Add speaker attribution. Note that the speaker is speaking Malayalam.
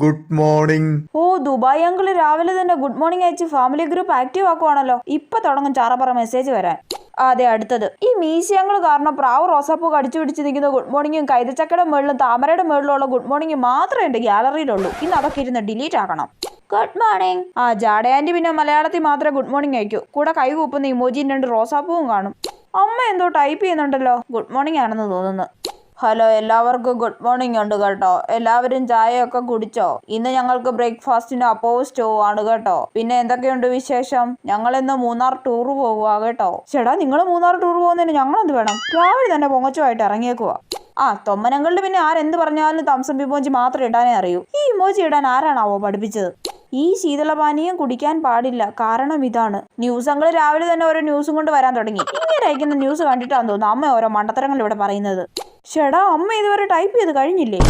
Speaker 1: ഗുഡ് മോർണിംഗ്
Speaker 2: ഓ ദുബായ് അങ്കിൾ രാവിലെ തന്നെ ഗുഡ് മോർണിംഗ് അയച്ച് ഫാമിലി ഗ്രൂപ്പ് ആക്റ്റീവ് ആക്കുവാണല്ലോ. ഇപ്പൊ തുടങ്ങും ചാറപ്പറ മെസ്സേജ് വരാൻ. അതെ അടുത്തത്. ഈ മീശയങ്ങൾ കാരണം പ്രാവ് റോസാപ്പൂ കടിച്ചു പിടിച്ച് നിൽക്കുന്ന ഗുഡ് മോർണിംഗും കൈതച്ചക്കയുടെ മുകളിലും താമരയുടെ മുകളിലുള്ള ഗുഡ് മോർണിംഗ് മാത്രമേ ഉണ്ട് ഗ്യാലറിയിലുള്ളൂ ഇന്ന് അതൊക്കെ ഇരുന്ന് ഡിലീറ്റ് ആക്കണം. ഗുഡ് മോർണിംഗ് ആ ജാഡ ആന്റി പിന്നെ മലയാളത്തിൽ മാത്രമേ ഗുഡ് മോർണിംഗ് അയക്കൂ. കൂടെ കൈ കൂപ്പുന്ന ഇമോജിയും രണ്ട് റോസാപ്പൂവും കാണും. അമ്മ എന്തോ ടൈപ്പ് ചെയ്യുന്നുണ്ടല്ലോ. ഗുഡ് മോർണിംഗ് ആണെന്ന് തോന്നുന്നു. ഹലോ എല്ലാവർക്കും ഗുഡ് മോർണിംഗ് ഉണ്ട് കേട്ടോ. എല്ലാവരും ചായയൊക്കെ കുടിച്ചോ? ഇന്ന് ഞങ്ങൾക്ക് ബ്രേക്ക്ഫാസ്റ്റിന് അപ്പവും സ്റ്റോ ആണ് കേട്ടോ. പിന്നെ എന്തൊക്കെയുണ്ട് വിശേഷം? ഞങ്ങൾ ഇന്ന് മൂന്നാർ ടൂർ പോകുക കേട്ടോ. ചേടാ നിങ്ങൾ മൂന്നാർ ടൂർ പോകുന്നതിന് ഞങ്ങൾ എന്ത് വേണം? രാവിലെ തന്നെ പൊങ്ങച്ചുമായിട്ട് ഇറങ്ങിയേക്കുക ആ തൊമ്മനങ്ങളുടെ പിന്നെ ആരെന്ത് പറഞ്ഞാലും തംസം ഇമോജി മാത്രം ഇടാനേ അറിയൂ. ഈ ഇമോജി ഇടാൻ ആരാണാവോ പഠിപ്പിച്ചത്? ഈ ശീതളപാനീയം കുടിക്കാൻ പാടില്ല. കാരണം ഇതാണ്. ന്യൂസ് അങ്ങൾ രാവിലെ തന്നെ ഓരോ ന്യൂസും കൊണ്ട് വരാൻ തുടങ്ങി. ഇങ്ങനെ അയക്കുന്ന ന്യൂസ് കണ്ടിട്ടാന്ന് തോന്നുന്നു അമ്മ ഓരോ മണ്ടത്തരങ്ങൾ ഇവിടെ പറയുന്നത്. ചേടാ അമ്മ ഇതുവരെ ടൈപ്പ് ചെയ്ത് കഴിഞ്ഞില്ലേ?